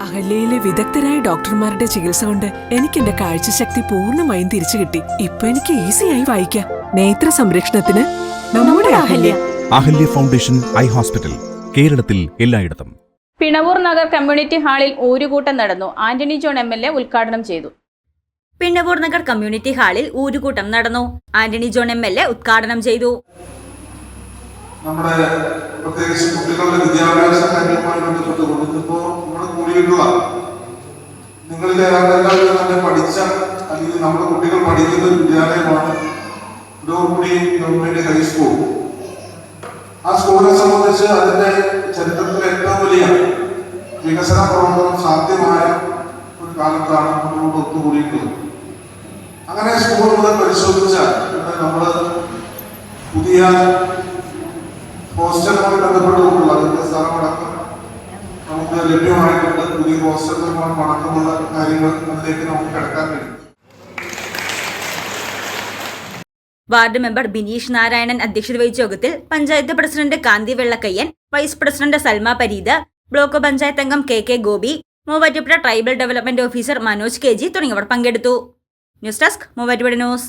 അഹല്യയിലെ വിദഗ്ധരായ ഡോക്ടർമാരുടെ ചികിത്സ കൊണ്ട് എനിക്ക് എന്റെ കാഴ്ചശക്തി പൂർണമായും തിരിച്ചു കിട്ടി. ഇപ്പൊ എനിക്ക് ഈസിയായി വായിക്കാം. നേത്ര സംരക്ഷണത്തിന് നമ്മുടെ Ahalya. Ahalya foundation eye hospital കേരളത്തിൽ എല്ലായിടത്തും. പിണവൂർ നഗർ കമ്മ്യൂണിറ്റി ഹാളിൽ ഊരുകൂട്ടം നടന്നു. Antony John M L A ഉദ്ഘാടനം ചെയ്തു. പിണവൂർ നഗർ കമ്മ്യൂണിറ്റി ഹാളിൽ ഊരുകൂട്ടം നടന്നു. Antony John M L A ഉദ്ഘാടനം ചെയ്തു. നമ്മുടെ പ്രത്യേകിച്ച് കുട്ടികളുടെ വിദ്യാഭ്യാസ കൊണ്ടിപ്പോ ഇവിടെ നിങ്ങളുടെ എല്ലാവരും തന്നെ പഠിച്ച അല്ലെങ്കിൽ നമ്മുടെ കുട്ടികൾ പഠിക്കുന്ന ഒരു വിദ്യാലയമാണ് ഡോർമുടി ഗവൺമെന്റ് ഹൈസ്കൂൾ ആ സ്കൂളിനെ സംബന്ധിച്ച് അതിന്റെ ചരിത്രത്തിലെ ഏറ്റവും വലിയ വികസന പ്രവർത്തനം സാധ്യമായ ഒരു കാലത്താണ് നമ്മളോട് ഒത്തുകൂടിയിട്ടുള്ളത്. അങ്ങനെ സ്കൂൾ മുതൽ പരിശോധിച്ചാൽ നമ്മൾ പുതിയ ഹോസ്റ്റലുമായി ബന്ധപ്പെട്ടുകൊണ്ടുള്ള അതിന്റെ സ്ഥലമടക്കം നമുക്ക് ലഭ്യമായിട്ടുണ്ട്. ഹോസ്റ്റൽ നിർമ്മാണം അടക്കമുള്ള കാര്യങ്ങൾ അതിലേക്ക് നമുക്ക് കിടക്കാൻ കഴിയും. വാർഡ് മെമ്പർ ബിനീഷ് നാരായണൻ അധ്യക്ഷത വഹിച്ച യോഗത്തിൽ panchayat president Kanthi Vellakkayyan vice president Salma Pareed block panchayat അംഗം K K Gopi Muvattupuzha tribal development officer Manoj K G തുടങ്ങിയവർ പങ്കെടുത്തു. News desk Muvattupuzha news.